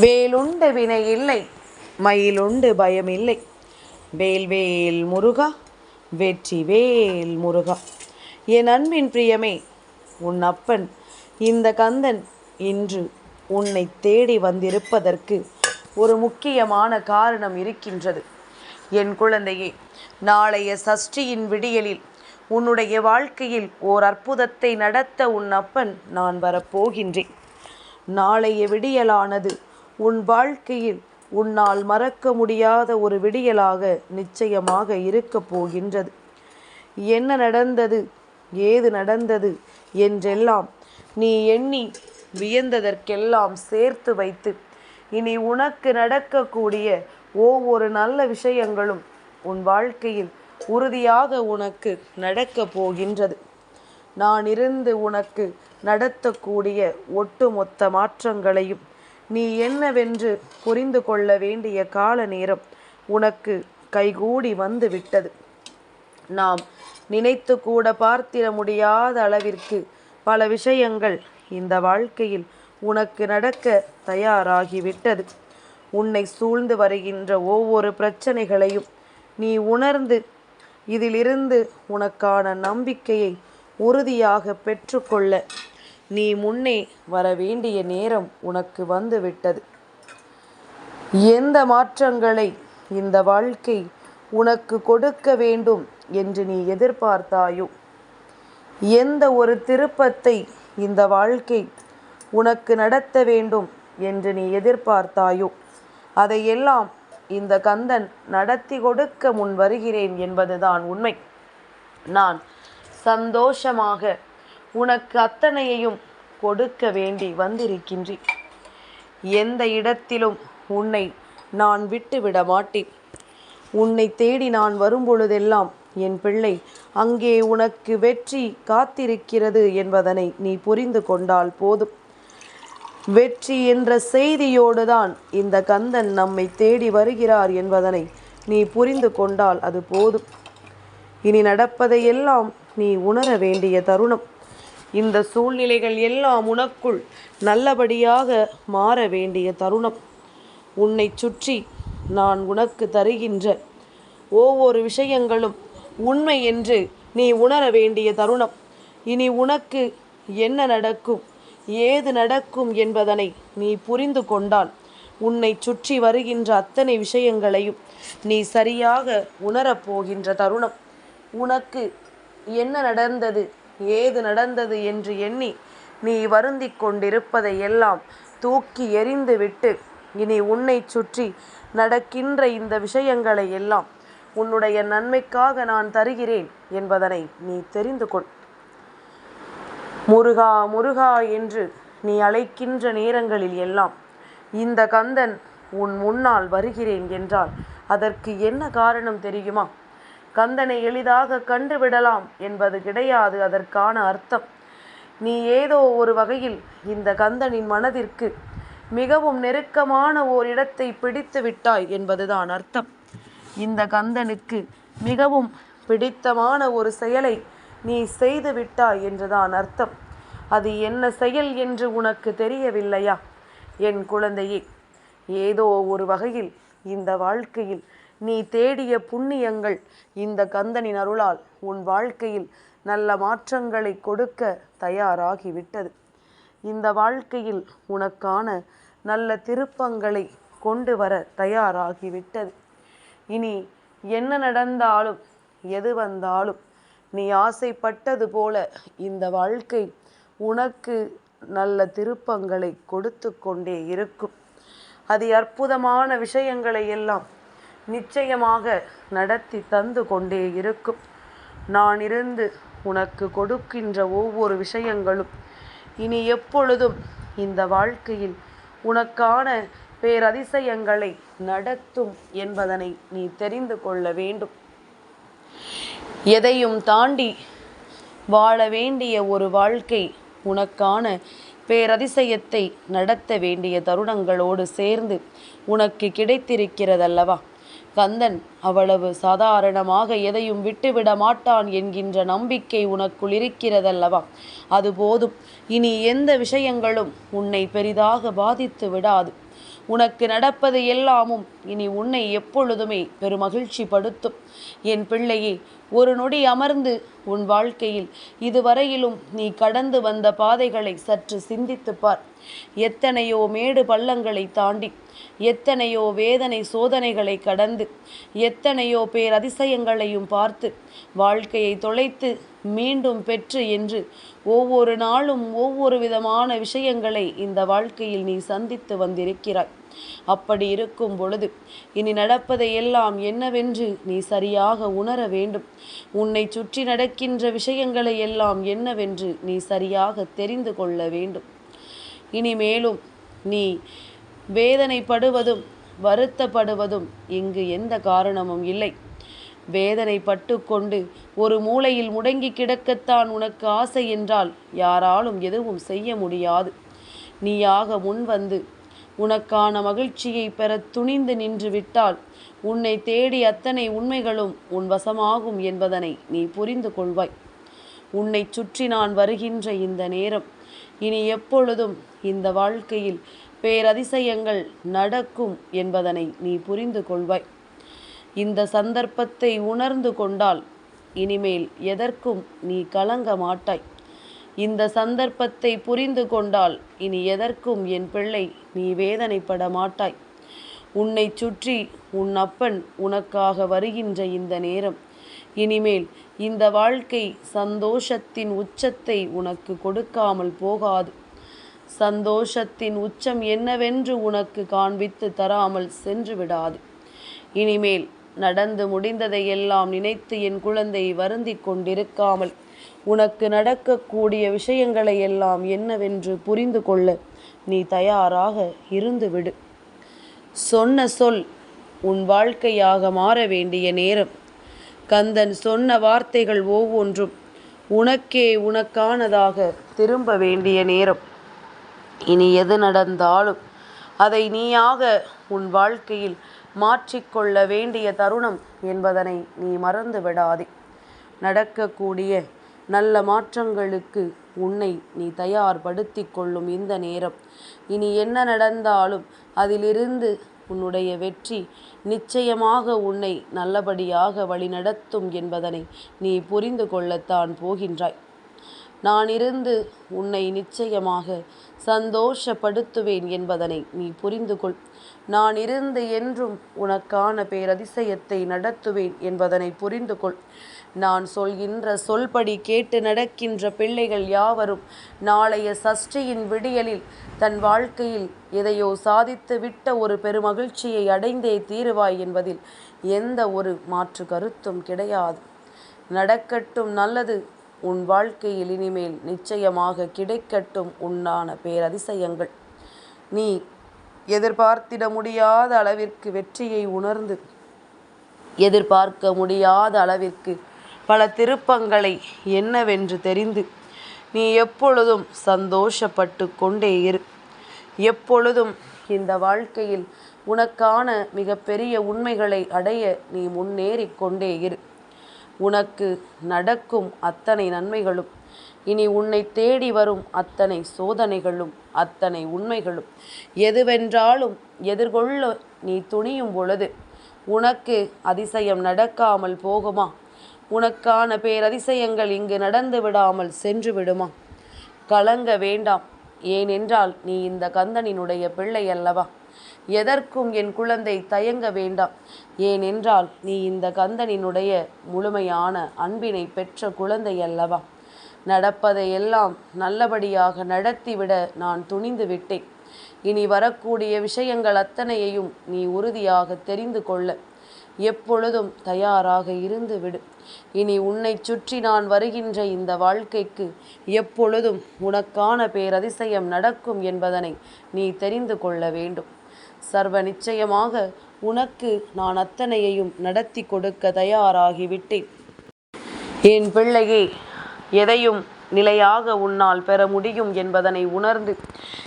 வேலுண்டு வினை இல்லை மயிலுண்டு பயம் இல்லை வேல்வேல் முருகா வெற்றி வேல் முருகா. என் அன்பின் பிரியமே உன் அப்பன் இந்த கந்தன் இன்று உன்னை தேடி வந்திருப்பதற்கு ஒரு முக்கியமான காரணம் இருக்கின்றது. என் குழந்தையே நாளைய சஷ்டியின் விடியலில் உன்னுடைய வாழ்க்கையில் ஓர் அற்புதத்தை நடத்த உன் அப்பன் நான் வரப்போகின்றேன். நாளைய விடியலானது உன் வாழ்க்கையில் உன்னால் மறக்க முடியாத ஒரு விடியலாக நிச்சயமாக இருக்கப் போகின்றது. என்ன நடந்தது? ஏது நடந்தது? என்றெல்லாம் நீ எண்ணி வியந்ததற்கெல்லாம் சேர்த்து வைத்து இனி உனக்கு நடக்கக்கூடிய ஒவ்வொரு நல்ல விஷயங்களும் உன் வாழ்க்கையில் உறுதியாக உனக்கு நடக்கப் போகின்றது. நான் இருந்து உனக்கு நடத்தக்கூடிய ஒட்டுமொத்த மாற்றங்களையும் நீ என்னவென்று புரிந்து கொள்ள வேண்டிய கால நேரம் உனக்கு கைகூடி வந்து விட்டது. நாம் நினைத்து கூட பார்த்திட முடியாத அளவிற்கு பல விஷயங்கள் இந்த வாழ்க்கையில் உனக்கு நடக்க தயாராகிவிட்டது. உன்னை சூழ்ந்து வருகின்ற ஒவ்வொரு பிரச்சனைகளையும் நீ உணர்ந்து இதிலிருந்து உனக்கான நம்பிக்கையை உறுதியாக பெற்றுக்கொள்ள நீ முன்னே வர வேண்டிய நேரம் உனக்கு வந்துவிட்டது. எந்த மாற்றங்களை இந்த வாழ்க்கை உனக்கு கொடுக்க வேண்டும் என்று நீ எதிர்பார்த்தாயோ? எந்த ஒரு திருப்பத்தை இந்த வாழ்க்கை உனக்கு நடத்த வேண்டும் என்று நீ எதிர்பார்த்தாயோ? அதையெல்லாம் இந்த கந்தன் நடத்தி கொடுக்க முன் வருகிறேன் என்பதுதான் உண்மை. நான் சந்தோஷமாக உனக்கு அத்தனையையும் கொடுக்க வேண்டி வந்திருக்கின்றேன் எந்த இடத்திலும் உன்னை நான் விட்டுவிட மாட்டேன். உன்னை தேடி நான் வரும்பொழுதெல்லாம் என் பிள்ளை அங்கே உனக்கு வெற்றி காத்திருக்கிறது என்பதனை நீ புரிந்து கொண்டால் போதும். வெற்றி என்ற செய்தியோடு தான் இந்த கந்தன் நம்மை தேடி வருகிறார் என்பதனை நீ புரிந்து கொண்டால் அது போதும். இனி நடப்பதையெல்லாம் நீ உணர வேண்டிய தருணம். இந்த சூழ்நிலைகள் எல்லாம் உனக்குள் நல்லபடியாக மாற வேண்டிய தருணம். உன்னை சுற்றி நான் உனக்கு தருகின்ற ஒவ்வொரு விஷயங்களும் உண்மை என்று நீ உணர வேண்டிய தருணம். இனி உனக்கு என்ன நடக்கும் ஏது நடக்கும் என்பதனை நீ புரிந்து கொண்டால் உன்னை சுற்றி வருகின்ற அத்தனை விஷயங்களையும் நீ சரியாக உணரப்போகின்ற தருணம். உனக்கு என்ன நடந்தது ஏது நடந்தது என்று எண்ணி நீ வருந்தி கொண்டிருப்பதை எல்லாம் தூக்கி எறிந்துவிட்டு இனி உன்னை சுற்றி நடக்கின்ற இந்த விஷயங்களை எல்லாம் உன்னுடைய நன்மைக்காக நான் தருகிறேன் என்பதனை நீ தெரிந்து கொள். முருகா முருகா என்று நீ அழைக்கின்ற நேரங்களில் எல்லாம் இந்த கந்தன் உன் முன்னால் வருகிறேன் என்றால் அதற்கு என்ன காரணம் தெரியுமா? கந்தனை எளிதாக கண்டுவிடலாம் என்பது கிடையாது அதற்கான அர்த்தம். நீ ஏதோ ஒரு வகையில் இந்த கந்தனின் மனதிற்கு மிகவும் நெருக்கமான ஓர் இடத்தை பிடித்து விட்டாய் என்பதுதான் அர்த்தம். இந்த கந்தனுக்கு மிகவும் பிடித்தமான ஒரு செயலை நீ செய்து விட்டாய் என்றுதான் அர்த்தம். அது என்ன செயல் என்று உனக்கு தெரியவில்லையா? என் குழந்தையே ஏதோ ஒரு வகையில் இந்த வாழ்க்கையில் நீ தேடிய புண்ணியங்கள் இந்த கந்தனின் அருளால் உன் வாழ்க்கையில் நல்ல மாற்றங்களை கொடுக்க தயாராகிவிட்டது. இந்த வாழ்க்கையில் உனக்கான நல்ல திருப்பங்களை கொண்டு வர தயாராகிவிட்டது. இனி என்ன நடந்தாலும் எது வந்தாலும் நீ ஆசைப்பட்டது போல இந்த வாழ்க்கை உனக்கு நல்ல திருப்பங்களை கொடுத்து கொண்டே இருக்கும். அது அற்புதமான விஷயங்களை எல்லாம் நிச்சயமாக நடத்தி தந்து கொண்டே இருக்கும். நான் இருந்து உனக்கு கொடுக்கின்ற ஒவ்வொரு விஷயங்களும் இனி எப்பொழுதும் இந்த வாழ்க்கையில் உனக்கான பேரதிசயங்களை நடத்தும் என்பதனை நீ தெரிந்து கொள்ள வேண்டும். எதையும் தாண்டி வாழ வேண்டிய ஒரு வாழ்க்கை உனக்கான பேரதிசயத்தை நடத்த வேண்டிய தருணங்களோடு சேர்ந்து உனக்கு கிடைத்திருக்கிறதல்லவா? கந்தன் அவ்வளவு சாதாரணமாக எதையும் விட்டுவிட மாட்டான் என்கின்ற நம்பிக்கை உனக்குள் இருக்கிறதல்லவா? அது போதும் இனி எந்த விஷயங்களும் உன்னை பெரிதாக பாதித்து விடாது. உனக்கு நடப்பது எல்லாமும் இனி உன்னை எப்பொழுதுமே பெருமகிழ்ச்சி படுத்தும் என் பிள்ளையே ஒரு நொடி அமர்ந்து உன் வாழ்க்கையில் இதுவரையிலும் நீ கடந்து வந்த பாதைகளை சற்று சிந்தித்துப் பார். எத்தனையோ மேடு பள்ளங்களை தாண்டி எத்தனையோ வேதனை சோதனைகளை கடந்து எத்தனையோ பேர் அதிசயங்களையும் பார்த்து வாழ்க்கையை தொலைத்து மீண்டும் பெற்று என்று ஒவ்வொரு நாளும் ஒவ்வொரு விதமான விஷயங்களை இந்த வாழ்க்கையில் நீ சந்தித்து வந்திருக்கிறாய். அப்படி இருக்கும் பொழுது இனி நடப்பதை எல்லாம் என்னவென்று நீ சரியாக உணர வேண்டும். உன்னை சுற்றி நடக்கின்ற விஷயங்களை எல்லாம் என்னவென்று நீ சரியாக தெரிந்து கொள்ள வேண்டும். இனிமேலும் நீ வேதனைப்படுவதும் வருத்தப்படுவதும் இங்கு எந்த காரணமும் இல்லை. வேதனைப்பட்டு கொண்டு ஒரு மூலையில் முடங்கி கிடக்கத்தான் உனக்கு ஆசை என்றால் யாராலும் எதுவும் செய்ய முடியாது. நீயாக முன் வந்து உனக்கான மகிழ்ச்சியை பெற துணிந்து நின்று விட்டால் உன்னை தேடி அத்தனை உண்மைகளும் உன் வசமாகும் என்பதனை நீ புரிந்து கொள்வாய். உன்னை சுற்றி நான் வருகின்ற இந்த நேரம் இனி எப்பொழுதும் இந்த வாழ்க்கையில் பேரதிசயங்கள் நடக்கும் என்பதனை நீ புரிந்து கொள்வாய். இந்த சந்தர்ப்பத்தை உணர்ந்து கொண்டால் இனிமேல் எதற்கும் நீ கலங்க மாட்டாய். இந்த சந்தர்ப்பத்தை புரிந்து கொண்டால் இனி எதற்கும் என் பிள்ளை நீ வேதனைப்பட மாட்டாய். உன்னை சுற்றி உன் அப்பன் உனக்காக வருகின்ற இந்த நேரம். இனிமேல் இந்த வாழ்க்கை சந்தோஷத்தின் உச்சத்தை உனக்கு கொடுக்காமல் போகாது. சந்தோஷத்தின் உச்சம் என்னவென்று உனக்கு காண்பித்து தராமல் சென்று விடாது. இனிமேல் நடந்து முடிந்ததையெல்லாம் நினைத்து என் குழந்தை வருந்தி கொண்டிருக்காமல் உனக்கு நடக்கக்கூடிய விஷயங்களை எல்லாம் என்னவென்று புரிந்து கொள்ள. நீ தயாராக இருந்துவிடு சொன்ன சொல் உன் வாழ்க்கையாக மாற வேண்டிய நேரம். கந்தன் சொன்ன வார்த்தைகள் ஒவ்வொன்றும் உனக்கே உனக்கானதாக திரும்ப வேண்டிய நேரம். இனி எது நடந்தாலும் அதை நீயாக உன் வாழ்க்கையில் மாற்றிக்கொள்ள வேண்டிய தருணம் என்பதனை நீ மறந்து விடாதே. நடக்கக்கூடிய நல்ல மாற்றங்களுக்கு உன்னை நீ தயார்படுத்தி கொள்ளும் இந்த நேரம். இனி என்ன நடந்தாலும் அதிலிருந்து உன்னுடைய வெற்றி நிச்சயமாக உன்னை நல்லபடியாக வழிநடத்தும் என்பதனை நீ புரிந்து கொள்ளத்தான் போகின்றாய். நான் இருந்து உன்னை நிச்சயமாக சந்தோஷப்படுத்துவேன் என்பதனை நீ புரிந்து கொள். நான் இருந்து என்றும் உனக்கான பேரதிசயத்தை நடத்துவேன் என்பதனை புரிந்து கொள். நான் சொல்கின்ற சொல்படி கேட்டு நடக்கின்ற பிள்ளைகள் யாவரும் நாளைய சஷ்டியின் விடியலில் தன் வாழ்க்கையில் எதையோ சாதித்து விட்ட ஒரு பெருமகிழ்ச்சியை அடைந்தே தீருவாய் என்பதில் எந்த ஒரு மாற்று கருத்தும் கிடையாது. நடக்கட்டும் நல்லது உன் வாழ்க்கையில் இனிமேல் நிச்சயமாக கிடைக்கட்டும் உன்னான பேரதிசயங்கள். நீ எதிர்பார்த்திட முடியாத அளவிற்கு வெற்றியை உணர்ந்து எதிர்பார்க்க முடியாத அளவிற்கு பல திருப்பங்களை என்னவென்று தெரிந்து நீ எப்பொழுதும் சந்தோஷப்பட்டு கொண்டே இரு. எப்பொழுதும் இந்த வாழ்க்கையில் உனக்கான மிகப்பெரிய உண்மைகளை அடைய நீ முன்னேறி கொண்டே இரு. உனக்கு நடக்கும் அத்தனை நன்மைகளும் இனி உன்னை தேடி வரும் அத்தனை சோதனைகளும் அத்தனை உண்மைகளும். எதுவென்றாலும் எதிர்கொள்ள நீ துணியும் பொழுது உனக்கு அதிசயம் நடக்காமல் போகுமா? உனக்கான பேரதிசயங்கள் இங்கு நடந்து விடாமல் சென்று விடுமா? கலங்க வேண்டாம். ஏனென்றால் நீ இந்த கந்தனினுடைய பிள்ளை அல்லவா? எதற்கும் என் குழந்தை தயங்க வேண்டாம். ஏனென்றால் நீ இந்த கந்தனினுடைய முழுமையான அன்பினை பெற்ற குழந்தை அல்லவா? நடப்பதையெல்லாம் நல்லபடியாக நடத்திவிட நான் துணிந்து விட்டேன். இனி வரக்கூடிய விஷயங்கள் அத்தனையையும் நீ உறுதியாக தெரிந்து கொள்ள. எப்பொழுதும் தயாராக இருந்து விடு இனி உன்னை சுற்றி நான் வருகின்ற இந்த வாழ்க்கைக்கு எப்பொழுதும் உனக்கான பேரதிசயம் நடக்கும் என்பதனை நீ தெரிந்து கொள்ள வேண்டும். சர்வ நிச்சயமாக உனக்கு நான் அத்தனையையும் நடத்தி கொடுக்க தயாராகிவிட்டேன் என் பிள்ளையே எதையும் நிலையாக உன்னால் பெற முடியும் என்பதனை உணர்ந்து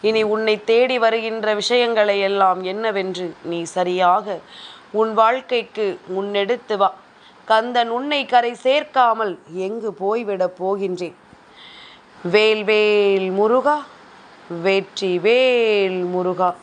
இனி உன்னை தேடி வருகின்ற விஷயங்களை எல்லாம் என்னவென்று நீ சரியாக உன் வாழ்க்கைக்கு முன்னெடுத்து வா. கந்தன் உன்னை கரை சேர்க்காமல் எங்கு போய்விடப் போகின்றேன்? வேல் வேல் முருகா வெற்றி வேல் முருகா.